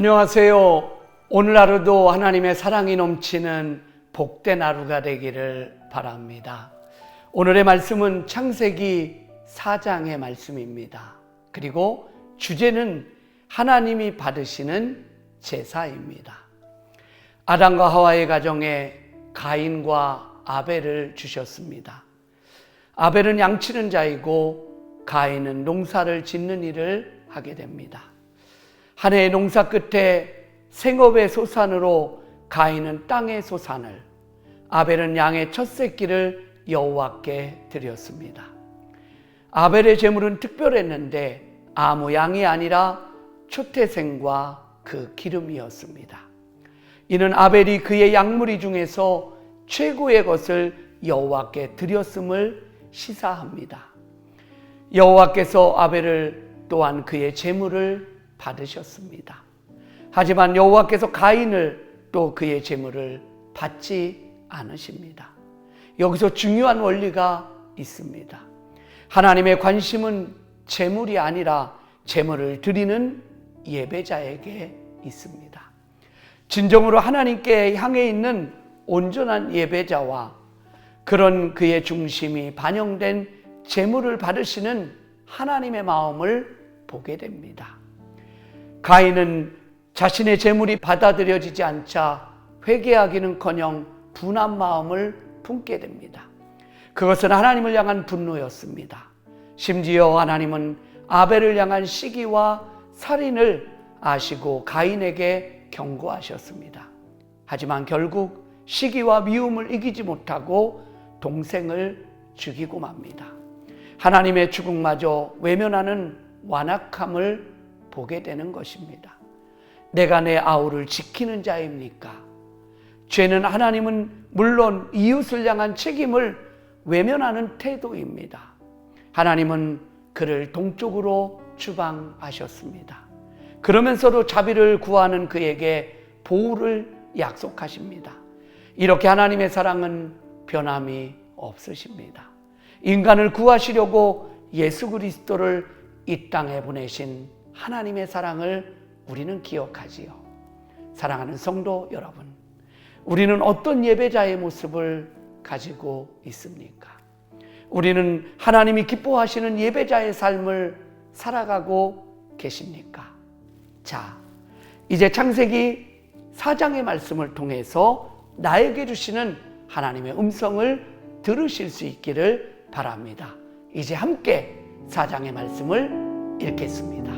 안녕하세요. 오늘 하루도 하나님의 사랑이 넘치는 복된 하루가 되기를 바랍니다. 오늘의 말씀은 창세기 4장의 말씀입니다. 그리고 주제는 하나님이 받으시는 제사입니다. 아담과 하와의 가정에 가인과 아벨을 주셨습니다. 아벨은 양치는 자이고 가인은 농사를 짓는 일을 하게 됩니다. 한 해의 농사 끝에 생업의 소산으로 가인은 땅의 소산을 아벨은 양의 첫 새끼를 여호와께 드렸습니다. 아벨의 제물은 특별했는데 아무 양이 아니라 초태생과 그 기름이었습니다. 이는 아벨이 그의 양무리 중에서 최고의 것을 여호와께 드렸음을 시사합니다. 여호와께서 아벨을 또한 그의 제물을 받으셨습니다. 하지만 여호와께서 가인을 또 그의 제물을 받지 않으십니다. 여기서 중요한 원리가 있습니다. 하나님의 관심은 제물이 아니라 제물을 드리는 예배자에게 있습니다. 진정으로 하나님께 향해 있는 온전한 예배자와 그런 그의 중심이 반영된 제물을 받으시는 하나님의 마음을 보게 됩니다. 가인은 자신의 재물이 받아들여지지 않자 회개하기는커녕 분한 마음을 품게 됩니다. 그것은 하나님을 향한 분노였습니다. 심지어 하나님은 아벨을 향한 시기와 살인을 아시고 가인에게 경고하셨습니다. 하지만 결국 시기와 미움을 이기지 못하고 동생을 죽이고 맙니다. 하나님의 죽음마저 외면하는 완악함을 보게 되는 것입니다. 내가 내 아우를 지키는 자입니까? 죄는 하나님은 물론 이웃을 향한 책임을 외면하는 태도입니다. 하나님은 그를 동쪽으로 추방하셨습니다. 그러면서도 자비를 구하는 그에게 보호를 약속하십니다. 이렇게 하나님의 사랑은 변함이 없으십니다. 인간을 구하시려고 예수 그리스도를 이 땅에 보내신 하나님의 사랑을 우리는 기억하지요. 사랑하는 성도 여러분, 우리는 어떤 예배자의 모습을 가지고 있습니까? 우리는 하나님이 기뻐하시는 예배자의 삶을 살아가고 계십니까? 자, 이제 창세기 4장의 말씀을 통해서 나에게 주시는 하나님의 음성을 들으실 수 있기를 바랍니다. 이제 함께 4장의 말씀을 읽겠습니다.